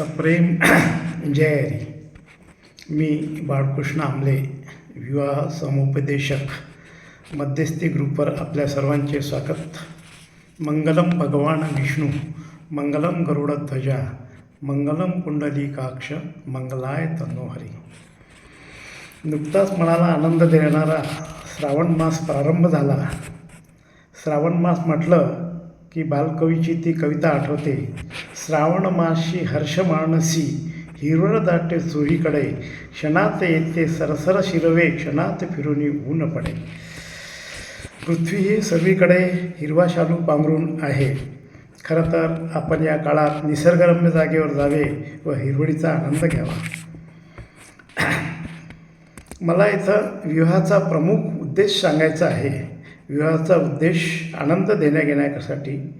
सप्रेम जयहरी मी बाळकृष्ण आमले विवाह समुपदेशक मध्यस्थी ग्रुपवर आपल्या सर्वांचे स्वागत. मंगलम भगवान विष्णू मंगलम गरुडध्वजा मंगलम कुंडलिकाक्ष मंगलाय तनोहरी नुकताच मनाला आनंद देणारा श्रावण मास प्रारंभ झाला. श्रावण मास म्हटलं की बालकवीची ती कविता आठवते. श्रावण माशी हर्ष मानसी हिरवळ दाटे चोहीकडे क्षणात येते सरसर शिरवे क्षणात फिरून ऊन पडे. पृथ्वी ही सगळीकडे हिरवा शालू पांघरून आहे. खरं तर आपण या काळात निसर्गरम्य जागेवर जावे व हिरवळीचा आनंद घ्यावा. मला इथं विवाहाचा प्रमुख उद्देश सांगायचा आहे. विवाहाचा उद्देश आनंद देण्याघेण्यासाठी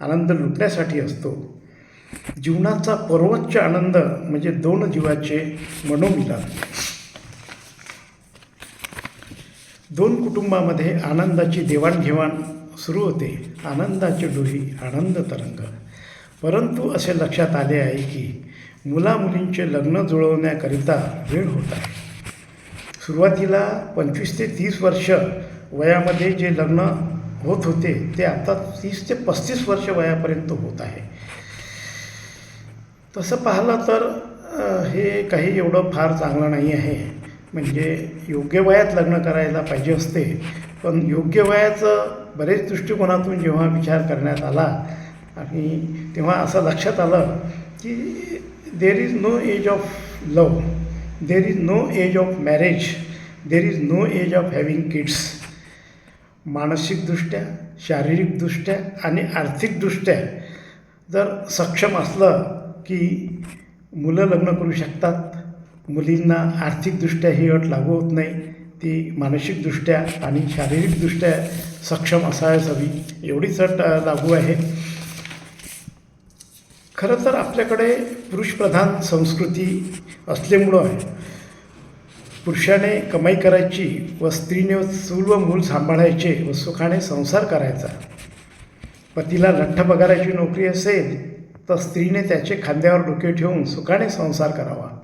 आनंद लुटण्यासाठी असतो. जीवनाचा सर्वोच्च आनंद म्हणजे दोन जीवाचे मनोमिलन. दोन कुटुंबामध्ये आनंदाची देवाणघेवाण सुरू होते. आनंदाची डोही आनंद तरंग. परंतु असे लक्षात आले आहे की मुलामुलींचे लग्न जुळवण्याकरिता वेळ होत आहे. सुरुवातीला पंचवीस ते तीस वर्ष वयामध्ये जे लग्न होत होते ते आता तीस ते पस्तीस वर्ष वयापर्यंत होत आहे. तसं पाहिलं तर हे काही एवढं फार चांगलं नाही आहे. म्हणजे योग्य वयात लग्न करायला पाहिजे असते पण योग्य वयाचं बरेच दृष्टिकोनातून जेव्हा विचार करण्यात आला आणि तेव्हा असं लक्षात आलं की there is no age of love there is no age of marriage there is no age of having kids मानसिकदृष्ट्या शारीरिकदृष्ट्या आणि आर्थिकदृष्ट्या जर सक्षम असलं की मुलं लग्न करू शकतात मुलींना आर्थिकदृष्ट्या ही अट लागू होत नाही ती मानसिकदृष्ट्या आणि शारीरिकदृष्ट्या सक्षम असायच हवी एवढीच अट लागू आहे. खरं तर आपल्याकडे पुरुषप्रधान संस्कृती असल्यामुळं पुरुषाने कमाई करायची व स्त्रीने चूल व मूल सांभाळायचे व सुखाने संसार करायचा. पतीला लठ्ठ पगाराची नोकरी असेल तर स्त्रीने त्याचे खांद्यावर डोके ठेवून सुखाने संसार करावा.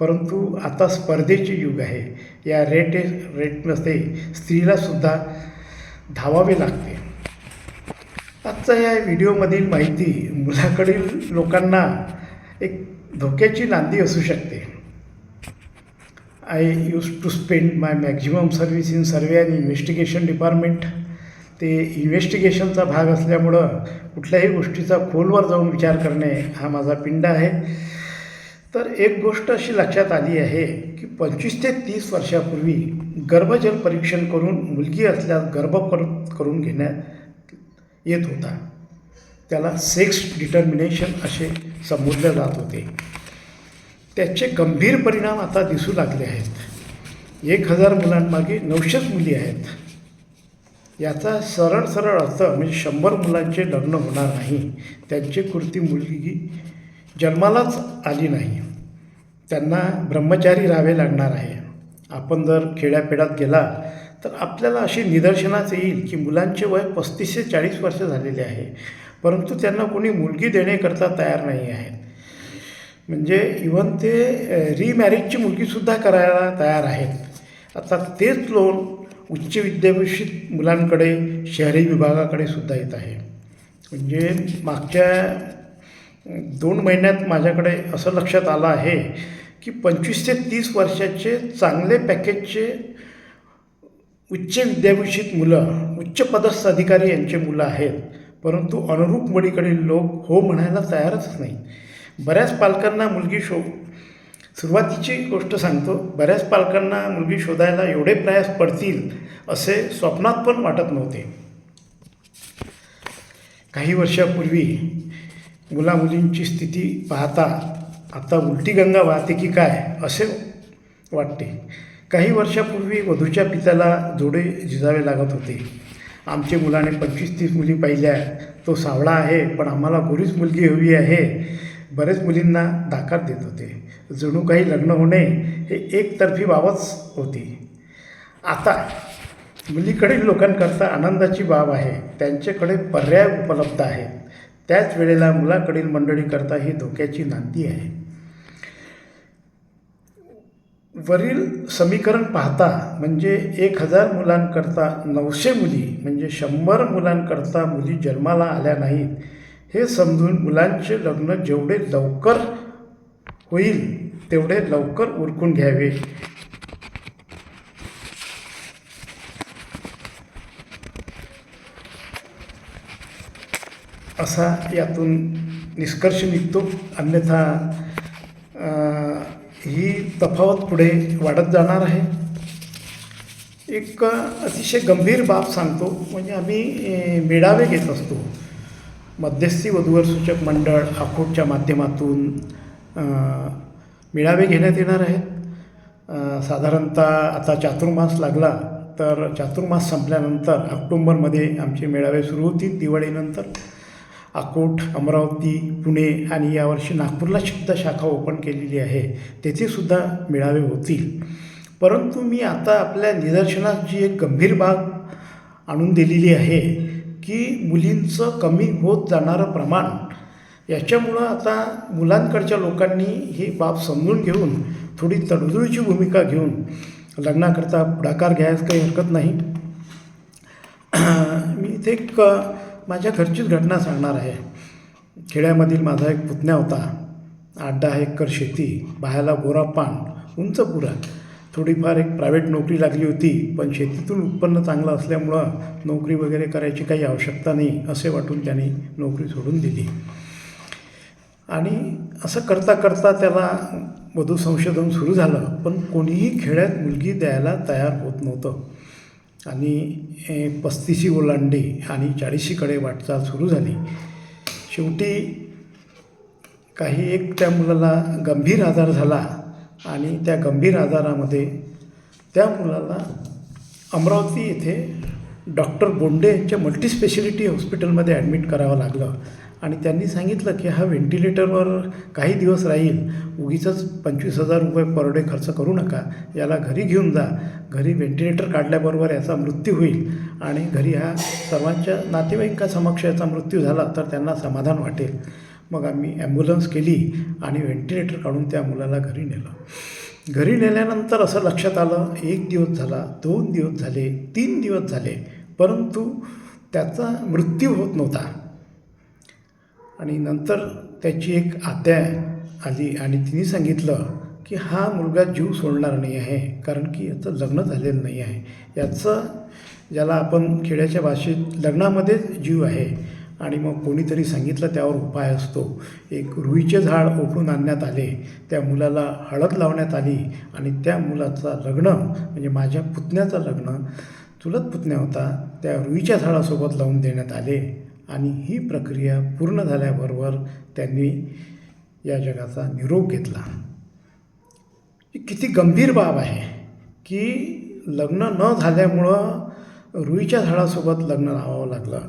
परंतु आता स्पर्धेचे युग आहे. या रेट रेटमध्ये स्त्रीलासुद्धा धावावे लागते. आजचा या व्हिडिओमधील माहिती मुलाकडील लोकांना एक धोक्याची नांदी असू शकते. I use to spend my maximum service in survey and investigation department ते इन्व्हेस्टिगेशनचा भाग असल्यामुळं कुठल्याही गोष्टीचा खोलवर जाऊन विचार करणे हा माझा पिंड आहे. तर एक गोष्ट अशी लक्षात आली आहे की पंचवीस ते तीस वर्षापूर्वी गर्भजल परीक्षण करून मुलगी असल्यास गर्भ करून घेण्यात येत होता. त्याला सेक्स डिटर्मिनेशन असे संबोधले जात होते. त्याचे गंभीर परिणाम आता दिसू लागले आहेत. एक हजार मुलांमागे नऊशेच मुली आहेत. याचा सरळ सरळ अर्थ म्हणजे शंभर मुलांचे लग्न होणार नाही. त्यांची कृती मुलगी जन्मालाच आली नाही. त्यांना ब्रह्मचारी राहावे लागणार आहे. आपण जर खेड्यापेड्यात गेला तर आपल्याला अशी निदर्शनास येईल की मुलांचे वय पस्तीस ते चाळीस वर्ष झालेले आहे. परंतु त्यांना कोणी मुलगी देण्याकरता तयार नाही आहेत म्हणजे इवन ते रिमॅरेजची मुलगीसुद्धा करायला तयार आहेत. आता तेच लोन उच्च विद्याभूषित मुलांकडे शहरी विभागाकडे सुद्धा येत आहे. म्हणजे मागच्या दोन महिन्यात माझ्याकडे असं लक्षात आलं आहे की पंचवीस ते तीस वर्षाचे चांगले पॅकेजचे उच्च विद्याभूषित मुलं उच्च पदस्थ अधिकारी यांचे मुलं आहेत. परंतु अनुरूप मुलीकडील लोक हो म्हणायला तयारच नाही बऱ्याच पालकांना मुलगी शो सुरुवातीची गोष्ट सांगतो बऱ्याच पालकांना मुलगी शोधायला एवढे प्रयास पडतील असे स्वप्नात पण वाटत नव्हते. काही वर्षापूर्वी मुलामुलींची स्थिती पाहता आता उलटी गंगा वाहते की काय असे वाटते. काही वर्षापूर्वी वधूच्या पित्याला जोडे झिजावे लागत होते. आमच्या मुलाने पंचवीस तीस मुली पाहिल्या. तो सावळा आहे पण आम्हाला गोरीच मुलगी हवी आहे. बरेच मुलींना दाकार देत होते. जणू काही लग्न होणे हे एकतर्फी बाबच होती. आता मुलीकडील लोकांकरता आनंदाची बाब आहे. त्यांच्याकडे पर्याय उपलब्ध आहेत त्याच वेळेला मुलाकडील मंडळीकरता ही धोक्याची नांदी आहे. वरील समीकरण पाहता म्हणजे एक हजार मुलांकरता नऊशे मुली म्हणजे शंभर मुलांकरता मुली जन्माला आल्या नाहीत. हे समजून मुलांचे लग्न जेवढे लवकर होईल तेवढे लवकर उरकून घ्यावे. असा यातून निष्कर्ष निघतो. अन्यथा ही तफावत पुढे वाढत जाणार आहे. एक अतिशय गंभीर बाब सांगतो. म्हणजे आम्ही मेळावे घेत असतो. मध्यस्थी वधूवर सूचक मंडळ आखोटच्या माध्यमातून मेळावे घेण्यात येणार आहेत. साधारणतः आता चातुर्मास लागला तर चातुर्मास संपल्यानंतर ऑक्टोंबरमध्ये आमचे मेळावे सुरू होतील दिवाळीनंतर. अकोट अमरावती पुणे आणि यावर्षी नागपूरला सुद्धा शाखा ओपन केलेली आहे तेथेसुद्धा मेळावे होतील. परंतु मी आता आपल्या निदर्शनात जी एक गंभीर बाब आणून दिलेली आहे. की मुलींचं कमी होत जाणारं प्रमाण याच्यामुळं आता मुलांकडच्या लोकांनी ही बाब समजून घेऊन थोडी तडजोडीची भूमिका घेऊन लग्नाकरता पुढाकार घ्यायला काही हरकत नाही. मी इथे एक माझ्या घरचीच घटना सांगणार आहे. खेड्यामधील माझा एक पुतण्या होता. आठ दहा एकर शेती बाहेरला गोरा पान उंच पुरा. थोडीफार एक प्रायव्हेट नोकरी लागली होती पण शेतीतून उत्पन्न चांगलं असल्यामुळं नोकरी वगैरे करायची काही आवश्यकता नाही असे वाटून त्यांनी नोकरी सोडून दिली. आणि असं करता करता त्याला वधू संशोधन सुरू झालं पण कोणीही खेड्यात मुलगी द्यायला तयार होत नव्हतं. आणि पस्तीशी ओलांडी आणि चाळीशीकडे वाटचाल सुरू झाली. शेवटी काही एक त्या मुलाला गंभीर आजार झाला आणि त्या गंभीर आजारामध्ये त्या मुलाला अमरावती येथे डॉक्टर बोंडे यांच्या मल्टीस्पेशलिटी हॉस्पिटलमध्ये ॲडमिट करावं लागलं. आणि त्यांनी सांगितलं की हा व्हेंटिलेटरवर काही दिवस राहील. उगीचच पंचवीस हजार रुपये पर डे खर्च करू नका. याला घरी घेऊन जा. घरी व्हेंटिलेटर काढल्याबरोबर याचा मृत्यू होईल. आणि घरी हा सर्वांच्या नातेवाईकासमक्ष याचा मृत्यू झाला तर त्यांना समाधान वाटेल. मग आम्ही ॲम्ब्युलन्स केली आणि व्हेंटिलेटर काढून त्या मुलाला घरी नेलं. घरी नेल्यानंतर असं लक्षात आलं एक दिवस झाला दोन दिवस झाले तीन दिवस झाले परंतु त्याचा मृत्यू होत नव्हता. आणि नंतर त्याची एक आत्या आली आणि तिने सांगितलं की हा मुलगा जीव सोडणार नाही आहे कारण की याचं लग्न झालेलं नाही आहे. याचं ज्याला आपण खेड्याच्या भाषेत लग्नामध्येच जीव आहे. आणि मग कोणीतरी सांगितलं त्यावर उपाय असतो. एक रुईचे झाड ओढून आणण्यात आले त्या मुलाला हळद लावण्यात आली आणि त्या मुलाचं लग्न म्हणजे माझ्या पुतण्याचं लग्न चुलत पुतण्या होता त्या रुईच्या झाडासोबत लावून देण्यात आले आणि ही प्रक्रिया पूर्ण झाल्याबरोबर त्यांनी या जगाचा निरोप घेतला. किती गंभीर बाब आहे की लग्न न झाल्यामुळं रुईच्या झाडासोबत लग्न लावावं लागलं.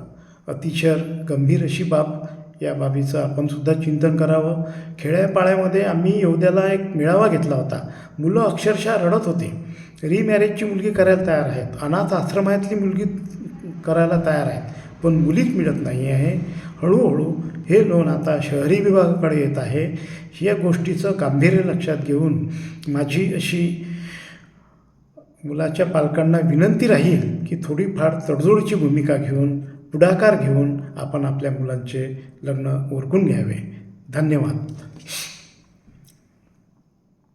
अतिशय गंभीर अशी बाब. या बाबीचं आपण सुद्धा चिंतन करावं. खेड्यापाड्यामध्ये आम्ही येवद्याला एक मेळावा घेतला होता. मुलं अक्षरशः रडत होते. रिमॅरेजची मुलगी करायला तयार आहेत. अनाथ आश्रमातली मुलगी करायला तयार आहेत. पण मुलीच मिळत नाही आहे. हळूहळू हे लोन आता शहरी विभागाकडे येत आहे. या गोष्टीचं गांभीर्य लक्षात घेऊन माझी अशी मुलाच्या पालकांना विनंती राहील की थोडीफार तडजोडीची भूमिका घेऊन पुढाकार घेऊन आपण आपल्या मुलांचे लग्न उरकून घ्यावे. धन्यवाद.